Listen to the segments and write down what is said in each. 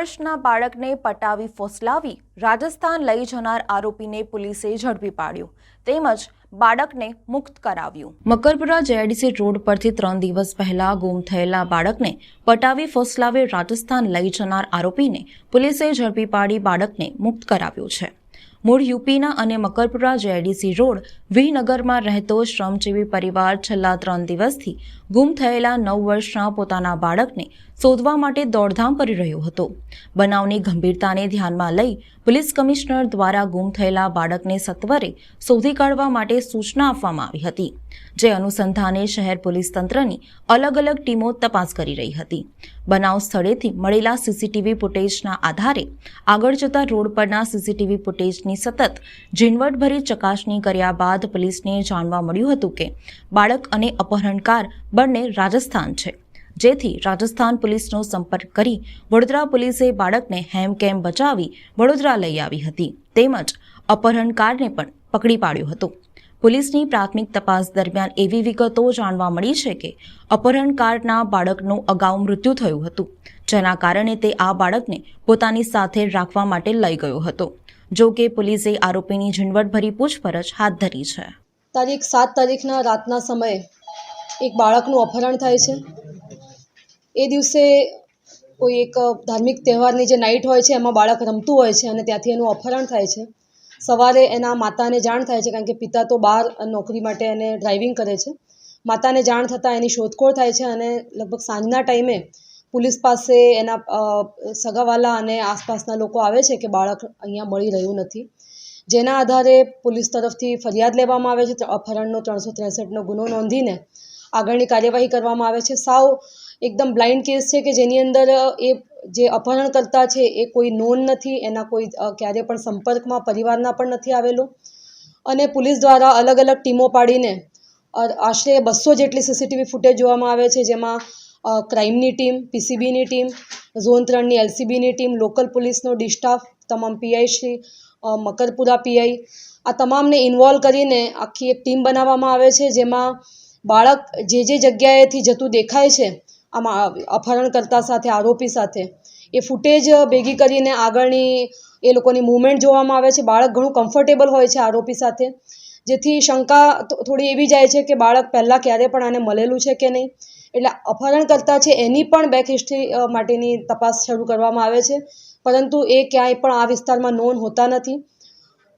વર્ષના બાળકને પટાવી ફોસલાવી રાજસ્થાન લઈ જનાર આરોપીને પોલીસે ઝડપી પાડ્યો. તેમજ બાળકને મુક્ત કરાવ્યું. મકરપુરા જેઆઈડીસી રોડ પરથી ત્રણ દિવસ પહેલા ગુમ થયેલા બાળકને પટાવી ફોસલાવી રાજસ્થાન લઈ જનાર આરોપીને પોલીસે ઝડપી પાડી બાળકને મુક્ત કરાવ્યો છે. મૂળ યુપીના અને મકરપુરા જેઆઈડીસી રોડ વિનગરમાં રહેતો શ્રમજીવી પરિવાર છેલ્લા ત્રણ દિવસથી ગુમ થયેલા નવ વર્ષના પોતાના બાળકને શોધવા માટે દોડધામ કરી રહ્યો હતો. બનાવની ગંભીરતાને ધ્યાનમાં લઈ પોલીસ કમિશનર દ્વારા ગુમ થયેલા બાળકને સત્વરે શોધી કાઢવા માટે સૂચના આપવામાં આવી હતી, જે અનુસંધાને શહેર પોલીસ તંત્રની અલગ અલગ ટીમો તપાસ કરી રહી હતી. બનાવ સ્થળેથી મળેલા સીસીટીવી ફૂટેજના આધારે આગળ જતા રોડ પરના સીસીટીવી ફૂટેજની સતત ઝીણવટભરી ચકાસણી કર્યા બાદ પોલીસને જાણવા મળ્યું હતું કે બાળક અને અપહરણકાર બંને રાજસ્થાન છે. જેથી રાજસ્થાન પોલીસનો સંપર્ક કરી વડોદરા પોલીસે બાળકને હેમકેમ બચાવી વડોદરા લઈ આવી હતી. તેમજ અપહરણકારને પણ પકડી પાડ્યો હતો. પોલીસની પ્રાથમિક તપાસ દરમિયાન એવી વિગતો જાણવા મળી છે કે અપહરણકારના બાળકનું અગાઉ મૃત્યુ થયું હતું, જેના કારણે તે આ બાળકને પોતાની સાથે રાખવા માટે લઈ ગયો હતો. જો કે પોલીસે આરોપીની ઝીણવટભરી પૂછપરછ હાથ ધરી છે. તારીખ સાત તારીખના રાતના સમયે એક બાળકનું અપહરણ થાય છે. એ દિવસે કોઈ એક ધાર્મિક તહેવારની જે નાઇટ હોય છે, એમાં બાળક રમતું હોય છે અને ત્યાંથી એનું અપહરણ થાય છે. સવારે એના માતાને જાણ થાય છે, કારણ કે પિતા તો બહાર નોકરી માટે એને ડ્રાઇવિંગ કરે છે. માતાને જાણ થતાં એની શોધખોળ થાય છે અને લગભગ સાંજના ટાઈમે પોલીસ પાસે એના સગાવાલા અને આસપાસના લોકો આવે છે કે બાળક અહીંયા મળી રહ્યું નથી. જેના આધારે પોલીસ તરફથી ફરિયાદ લેવામાં આવે છે, અપહરણનો ત્રણસો ત્રેસઠનો ગુનો નોંધીને આગળની કાર્યવાહી કરવામાં આવે છે. સાવ એકદમ બ્લાઇન્ડ કેસ છે કે જેની અંદર એ જે અપહરણકર્તા છે એ કોઈ નોન નથી, એના કોઈ ક્યારે પણ સંપર્કમાં, પરિવારના પણ નથી આવેલો. અને પોલીસ દ્વારા અલગ અલગ ટીમો પાડીને આશરે બસો જેટલી સીસીટીવી ફૂટેજ જોવામાં આવે છે, જેમાં ક્રાઇમની ટીમ પીસીબીની ટીમ, ઝોન ત્રણની એલસીબીની ટીમ લોકલ પોલીસનો ડિસ્ટાફ તમામ પીઆઈ શ્રી મકરપુરા પીઆઈ આ તમામને ઇન્વોલ્વ કરીને આખી એક ટીમ બનાવવામાં આવે છે, જેમાં બાળક જે જે જગ્યાએથી જતું દેખાય છે આમાં અપહરણકર્તા સાથે, આરોપી સાથે. એ ફૂટેજ ભેગી કરીને આગળની એ લોકોની મૂવમેન્ટ જોવામાં આવે છે. બાળક ઘણું કમ્ફર્ટેબલ હોય છે આરોપી સાથે. જેથી શંકા થોડી એવી જાય છે કે બાળક પહેલાં ક્યારે પણ આને મળેલું છે કે નહીં. એટલે અપહરણકર્તા છે એની પણ બેક હિસ્ટ્રી માટેની તપાસ શરૂ કરવામાં આવે છે. પરંતુ એ ક્યાંય પણ આ વિસ્તારમાં નોંધ હોતા નથી.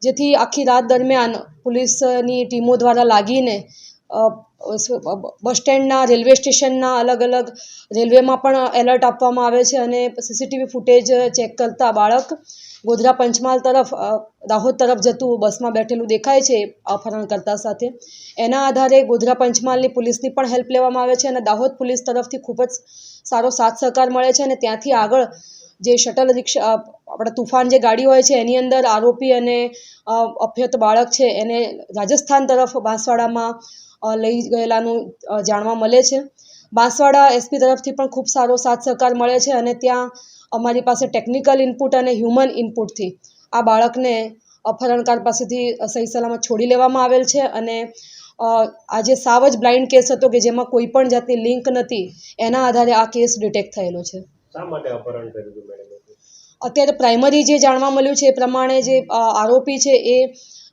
જેથી આખી રાત દરમિયાન પોલીસની ટીમો દ્વારા લાગીને બસ સ્ટેન્ડના, રેલવે સ્ટેશનના અલગ અલગ રેલવેમાં પણ એલર્ટ આપવામાં આવે છે અને સીસીટીવી ફૂટેજ ચેક કરતા બાળક ગોધરા પંચમહાલ તરફ દાહોદ તરફ જતું બસમાં બેઠેલું દેખાય છે અપહરણકર્તા સાથે. એના આધારે ગોધરા પંચમહાલની પોલીસની પણ હેલ્પ લેવામાં આવે છે અને દાહોદ પોલીસ તરફથી ખૂબ જ સારો સાથ સહકાર મળે છે અને ત્યાંથી આગળ જે શટલ રિક્ષા, આપણા તુફાન જે ગાડી હોય છે એની અંદર આરોપી અને અભ્યત બાળક છે એને રાજસ્થાન તરફ બાંસવાડામાં લઈ ગયેલાનું જાણવા મળે છે. બાંસવાડા એસપી તરફથી પણ ખૂબ સારો સાથ સહકાર મળે છે અને ત્યાં અમારી પાસે ટેકનિકલ ઇનપુટ અને હ્યુમન ઇનપુટથી આ બાળકને અપહરણકાર પાસેથી સહી સલામત છોડી લેવામાં આવેલ છે અને આજે સાવ જ બ્લાઇન્ડ કેસ હતો કે જેમાં કોઈ પણ જાતની લિંક નથી, એના આધારે આ કેસ ડિટેક્ટ થયેલો છે. શા માટે અપહરણ કર્યું મેડમ? અત્યારે પ્રાઇમરી જે જાણવા મળ્યું છે એ પ્રમાણે જે આરોપી છે એ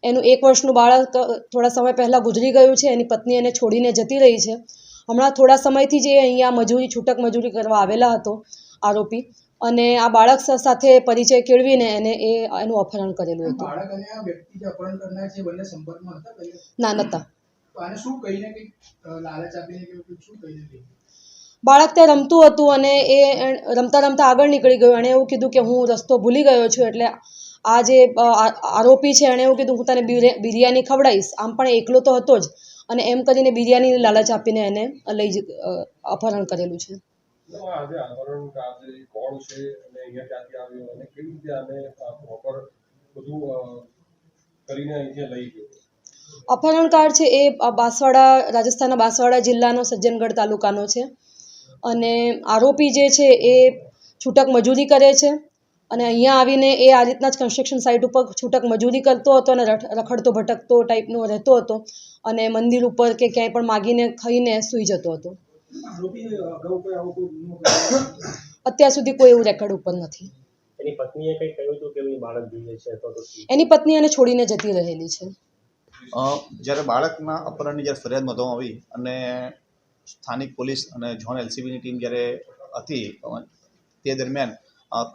એનું એક વર્ષનું બાળક થોડા સમય પહેલાં ગુજરી ગયું છે એની પત્ની એને છોડીને જતી રહી છે. હમણાં થોડા સમયથી જે અહીંયા મજૂરી છૂટક મજૂરી કરવા આવેલા હતો આરોપી અને આ બાળક સાથે પરિચય કેળવીને એને એ એનું અપહરણ કરેલું હતું. ના નતા શું કહીને લાલચ આપીને શું કહીને બાળક ત્યાં રમતું હતું અને એ રમતા રમતા આગળ નીકળી ગયું. એણે એવું કીધું કે હું રસ્તો ભૂલી ગયો છું એટલે આ જે આરોપી છે એણે એવું કીધું હું તને બિરે- બિરયાની ખવડાવીશ. આમ પણ એકલો તો હતો જ. અને એમ કરીને બિરયાની લાલચ આપીને એને લઈ અપહરણ કરેલું છે. અપહરણકાર છે એ બાંસવાડા રાજસ્થાનના બાંસવાડા જિલ્લાનો સજ્જનગઢ તાલુકાનો છે. અને આરોપી જે છે એ છૂટક મજૂરી કરે છે. અને અહીંયા આવીને એ આ રીતના જ કન્સ્ટ્રક્શન સાઇટ ઉપર છૂટક મજૂરી કરતો હતો અને રખડતો ભટકતો ટાઈપનો રહેતો હતો અને મંદિર ઉપર કે ક્યાંય પણ માગીને ખાઈને સૂઈ જતો હતો? અત્યાર સુધી કોઈ એવું રેકોર્ડ ઉપર નથી. એની પત્નીએ કંઈ કહ્યું હતું કે બાળક જોઈએ છે તો એની પત્ની એને છોડીને જતી રહેલી છે. જ્યારે બાળકના અપહરણની જ્યારે ફરિયાદ નોંધવામાં આવી અને સ્થાનિક પોલીસ અને ઝોન એલસીબીની ટીમ જ્યારે હતી, તે દરમિયાન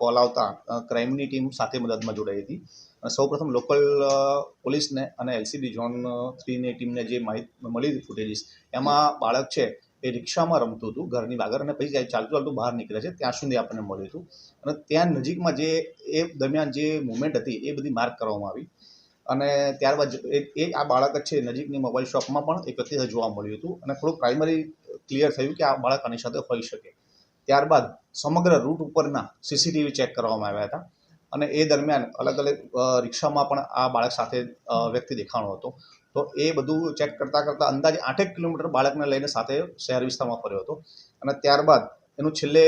કોલ આવતા ક્રાઇમની ટીમ સાથે મદદમાં જોડાઈ હતી. સૌપ્રથમ લોકલ પોલીસને અને એલસીબી ઝોન થ્રીની ટીમને જે માહિતી, મળી હતી ફૂટેજીસ, એમાં બાળક છે એ રિક્ષામાં રમતું હતું, ઘરની આગળ અને પછી ચાલતું ચાલતું બહાર નીકળે છે, ત્યાં સુધી આપણને મળ્યું હતું. અને ત્યાં નજીકમાં જે, એ દરમિયાન જે મુવમેન્ટ હતી, એ બધી માર્ક કરવામાં આવી. અને ત્યારબાદ એ આ બાળક છે, નજીકની મોબાઈલ શોપમાં પણ એક વ્યક્તિ જોવા મળ્યું હતું. અને થોડું પ્રાઇમરી ક્લિયર થયું કે આ બાળક આની સાથે હોઈ શકે. ત્યારબાદ સમગ્ર રૂટ ઉપરના સીસીટીવી ચેક કરવામાં આવ્યા હતા અને એ દરમિયાન અલગ અલગ રિક્ષામાં પણ આ બાળક સાથે વ્યક્તિ દેખાણો હતો. તો એ બધું ચેક કરતાં કરતાં અંદાજે આઠેક કિલોમીટર બાળકને લઈને સાથે શહેર વિસ્તારમાં ફર્યો હતો. અને ત્યારબાદ એનું છેલ્લે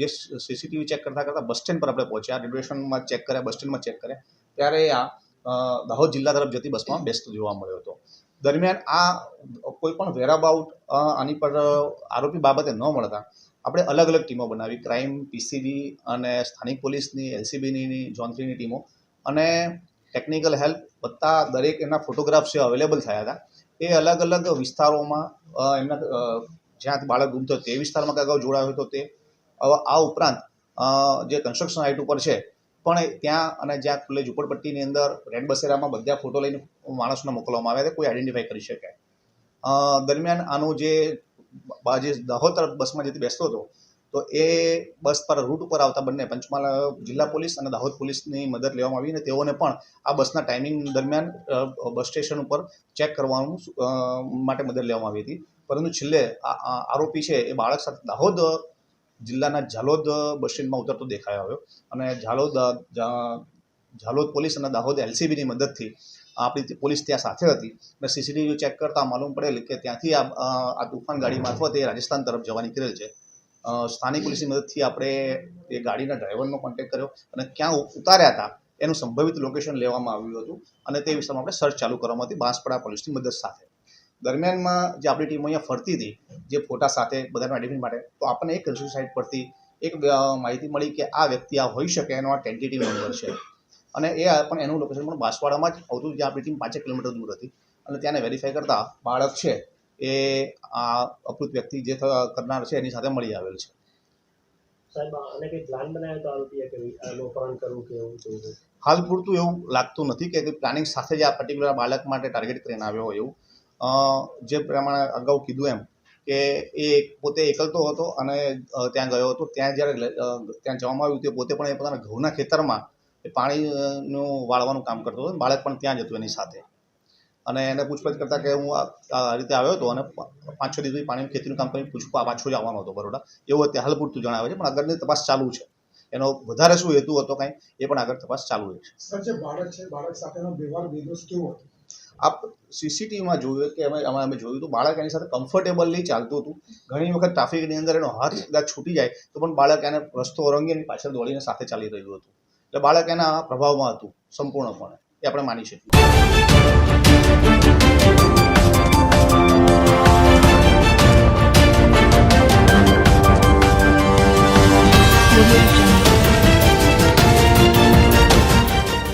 જે સીસીટીવી ચેક કરતાં કરતાં બસ સ્ટેન્ડ પર આપણે પહોંચ્યા. રેલવે સ્ટેશનમાં ચેક કર્યા બસ સ્ટેન્ડમાં ચેક કર્યા. ત્યારે આ દાહોદ જિલ્લા તરફ જતી બસમાં બેસતો જોવા મળ્યો હતો. દરમિયાન આ કોઈ પણ વેરાબાઉટ આની પર આરોપી બાબતે ન મળતા, આપણે અલગ અલગ ટીમો બનાવી, ક્રાઇમ, પીસીબી અને સ્થાનિક પોલીસની એલસીબીની જોનથ્રીની ટીમો. અને ટેકનિકલ હેલ્પ બધા દરેક એના ફોટોગ્રાફ્સ જે અવેલેબલ થયા હતા, એ અલગ અલગ વિસ્તારોમાં એમના જ્યાં બાળક ગુમતો તે વિસ્તારમાં અગાઉ જોડાયો હતો તે આ ઉપરાંત જે કન્સ્ટ્રક્શન સાઇટ ઉપર છે પણ ત્યાં અને જ્યાં ખુલ્લે ઝૂંપડપટ્ટીની અંદર રેડ બસેરામાં બધા ફોટો લઈને માણસને મોકલવામાં આવ્યા હતા, કોઈ આઈડેન્ટિફાઈ કરી શકે. દરમિયાન આનું જે જે દાહોદ તરફ બસમાં જેથી બેસતો હતો, તો એ બસ પર રૂટ ઉપર આવતા બંને, પંચમહાલ જિલ્લા પોલીસ અને દાહોદ પોલીસની મદદ લેવામાં આવી અને તેઓને પણ આ બસના ટાઈમિંગ દરમિયાન બસ સ્ટેશન ઉપર ચેક કરવાનું માટે મદદ લેવામાં આવી હતી. પરંતુ છેલ્લે આ આરોપી છે એ બાળક સાથે દાહોદ જિલ્લાના ઝાલોદ બસ ઉતરતો દેખાયો આવ્યો. અને ઝાલોદ ઝાલોદ પોલીસ અને દાહોદ એલસીબીની મદદથી આપણી પોલીસ ત્યાં સાથે હતી. અને સીસીટીવી ચેક કરતાં માલુમ પડેલ કે ત્યાંથી આ આ તુફાન ગાડી મારફતે રાજસ્થાન તરફ જવા નીકળેલ છે. સ્થાનિક પોલીસની મદદથી આપણે એ ગાડીના ડ્રાઈવરનો કોન્ટેક્ટ કર્યો અને ક્યાં ઉતાર્યા હતા એનું સંભવિત લોકેશન લેવામાં આવ્યું હતું. અને તે વિસ્તારમાં આપણે સર્ચ ચાલુ કરવામાં હતી બાંસપડા પોલીસની મદદ સાથે. દરમિયાનમાં જે આપણી ટીમ અહીંયા ફરતી હતી જે ફોટા સાથે બધાને આઈડેન્ટિટી માટે તો આપણને એક કન્સ્ટ્રક્શન સાઇટ પરથી એક માહિતી મળી કે આ વ્યક્તિ આ હોઈ શકે એનો આ ટેન્ટેટિવ નંબર છે. અને એ પણ એનું લોકેશન પણ બાંસવાડામાં જ આવતું જે આપણી ટીમ પાંચેક કિલોમીટર દૂર હતી. અને ત્યાંને વેરીફાઈ કરતા બાળક છે એ આ અપૃત વ્યક્તિ જે કરનાર છે એની સાથે મળી આવેલ છે? હાલ પૂરતું એવું લાગતું નથી કે પ્લાનિંગ સાથે જ આ પર્ટિક્યુલર બાળક માટે ટાર્ગેટ કરીને આવ્યો હોય એવું. જે પ્રમાણે અગાઉ કીધું એમ કે એ પોતે એકલતો હતો અને ત્યાં ગયો હતો. ત્યાં જ્યારે ત્યાં જવામાં આવ્યું તે પોતે પણ એ પોતાના ઘઉંના ખેતરમાં એ પાણીનું વાળવાનું કામ કરતો હતો. બાળક પણ ત્યાં જ હતું એની સાથે. અને એને પૂછપરછ કરતાં કે હું આ રીતે આવ્યો હતો અને પાંચ છ દિવસ સુધી પાણીનું ખેતીનું કામ કરીને પૂછવા પાછો જ આવવાનો હતો બરોડા. એવું અત્યારે હાલ પૂરતું જણાવે છે, પણ આગળની તપાસ ચાલુ છે. એનો વધારે શું હેતુ હતો કાંઈ એ પણ આગળ તપાસ ચાલુ છે સર, જે બાળક છે, બાળક સાથેનો વ્યવહાર વિદોષ કેવો હતો? આપ સીસીટીવીમાં જોયું કે અમે અમે અમે જોયું હતું, બાળક એની સાથે કમ્ફર્ટેબલી ચાલતું હતું. ઘણી વખત ટ્રાફિકની અંદર એનો હાથ કદાચ છૂટી જાય, તો પણ બાળક એને રસ્તો ઓરંગી એની પાછળ દોડીને સાથે ચાલી રહ્યું હતું. એટલે બાળક એના પ્રભાવમાં હતું, સંપૂર્ણપણે. એ આપણે માની શકીએ.